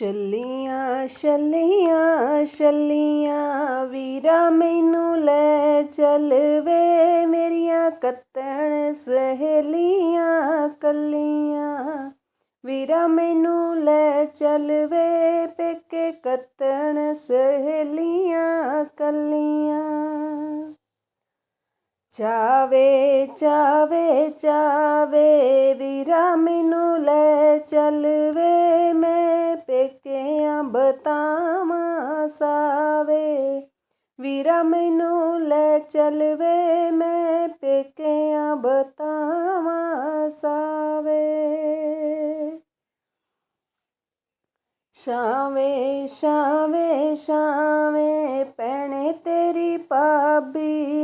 ਛੱਲੀਆਂ ਛੱਲੀਆਂ ਛੱਲੀਆਂ ਵੀਰਾ ਮੈਨੂੰ ਲੈ ਚੱਲ ਵੇ। ਮੇਰੀਆਂ ਕੱਤਣ ਸਹੇਲੀਆਂ, ਕੱਲੀਆਂ ਵੀਰਾ ਮੈਨੂੰ ਲੈ ਚੱਲ ਵੇ। ਪੇਕੇ ਕੱਤਣ ਸਹੇਲੀਆਂ, ਕੱਲੀਆਂ ਚਾਵੇ ਚਾਵੇ ਚਾਵੇ, ਵੀਰਾ ਮੈਨੂੰ ਲੈ ਚੱਲਵੇ, ਮੈਂ ਪੇਕਿਆਂ ਬਤਾਵਾਂ ਸਾਵੇ। ਵੀਰਾ ਮੈਨੂੰ ਲੈ ਚਲਵੇ, ਮੈਂ ਪੇਕਿਆਂ ਬਤਾਵਾਂ ਸਾਵੇ। ਸ਼ਾਵੇ ਸ਼ਾਵੇ ਸ਼ਾਵੇ ਪੈਣੇ ਤੇਰੀ ਭਾਬੀ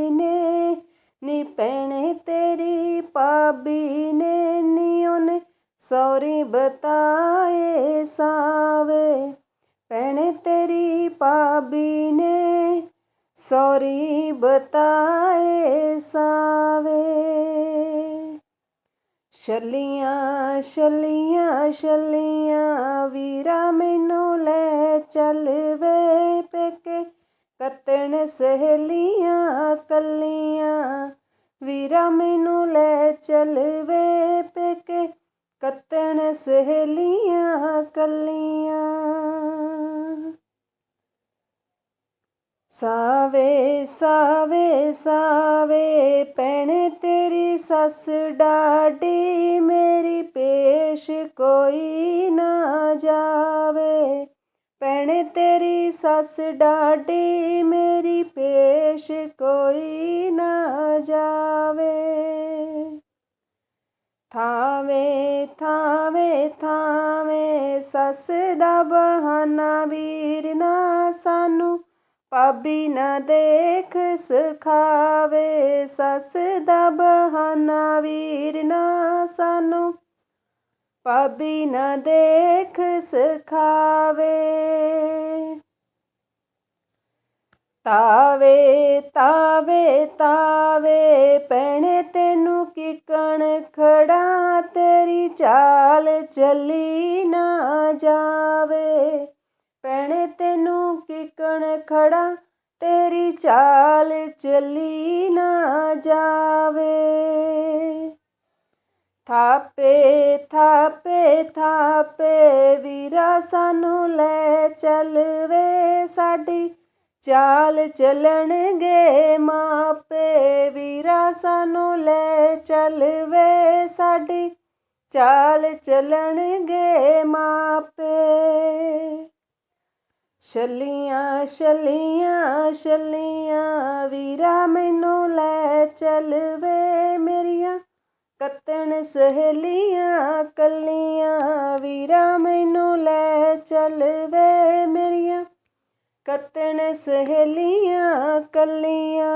ਨੀ ਭੈਣੇ ਤੇਰੀ ਭਾਬੀ ਨੇ ਨੀ ਉਹਨੇ ਸੌਰੀ ਬਤਾਏ ਸਾਵੇ। ਪੈਣੇ ਤੇਰੀ ਭਾਬੀ ਨੇ ਸੌਰੀ ਬਤਾਏ ਸਾਵੇ। ਛੱਲੀਆਂ ਛੱਲੀਆਂ ਛੱਲੀਆਂ ਵੀਰਾ ਮੈਨੂੰ ਲੈ ਚੱਲ ਵੇ ਪੇਕੇ। ਕੱਤਣ ਸਹੇਲੀਆਂ, ਕੱਲੀਆਂ ਵੀਰਾ ਮੈਨੂੰ ਲੈ ਚੱਲ ਵੇ ਪੇਕੇ, ਕੱਤਣ ਸਹੇਲੀਆਂ ਕੱਲੀਆਂ। ਸਾਵੇ ਸਾਵੇ ਸਾਵੇ ਪੈਣੇ ਤੇਰੀ ਸੱਸ ਡਾਡੀ ਮੇਰੀ ਪੇਸ਼ ਕੋਈ ਨਾ ਜਾਵੇ। ਪੈਣੇ ਤੇਰੀ ਸੱਸ ਡਾਡੀ ਮੇਰੀ ਪੇਸ਼ ਕੋਈ ਨਾ ਜਾਵੇ। ਥਾਵੇ ਥਾਵੇ ਥਾਵੇ ਸੱਸ ਦਾ ਬਹਾਨਾ ਵੀਰ ਨਾ ਸਾਨੂੰ ਭਾਬੀ ਨਾ ਦੇਖ ਸਖਾਵੇ। ਸੱਸ ਦਾ ਬਹਾਨਾ ਵੀਰ ਨਾ ਸਾਨੂੰ ਭਾਬੀ ਨਾ ਦੇਖ ਸਖਾਵੇ। ਤਾਵੇ ਤਾਵੇ ਤਾਵੇ ਪੈਣੇ ਤੈਨੂੰ ਕਿਕਣ ਖੜਾ ਤੇਰੀ ਚਾਲ ਚੱਲੀ ਨਾ ਜਾਵੇ। ਪੈਣੇ ਤੈਨੂੰ ਕਿਕਣ ਖੜਾ ਤੇਰੀ ਚਾਲ ਚੱਲੀ ਨਾ ਜਾਵੇ। ਥਾਪੇ ਥਾਪੇ ਥਾਪੇ, ਵੀਰਾ ਸਾਨੂੰ ਲੈ ਚੱਲਵੇ ਸਾਡੀ ਚਾਲ ਚੱਲਣਗੇ ਮਾਪੇ ਵੀਰਾ ਸਾਨੂੰ ਲੈ ਚੱਲ ਵੇ ਸਾਡੀ। ਚਾਲ ਚੱਲਣਗੇ ਮਾਪੇ। ਛੱਲੀਆਂ ਛੱਲੀਆਂ ਛੱਲੀਆਂ ਵੀਰਾ ਮੈਨੂੰ ਲੈ ਚੱਲ ਵੇ ਮੇਰੀਆਂ। ਕੱਤਣ ਸਹੇਲੀਆਂ, ਕੱਲੀਆਂ ਵੀਰਾ ਮੈਨੂੰ ਲੈ ਚੱਲ ਵੇ ਕੱਤਣ ਸਹੇਲੀਆਂ ਕੱਲੀਆਂ।